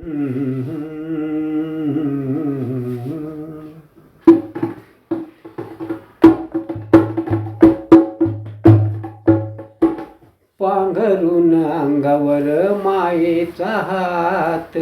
पांघरून अंगावर मायेचा हात.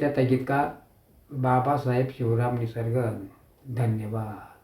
त्या थकीत का बाबासाहेब शिवराम निसर्ग. धन्यवाद.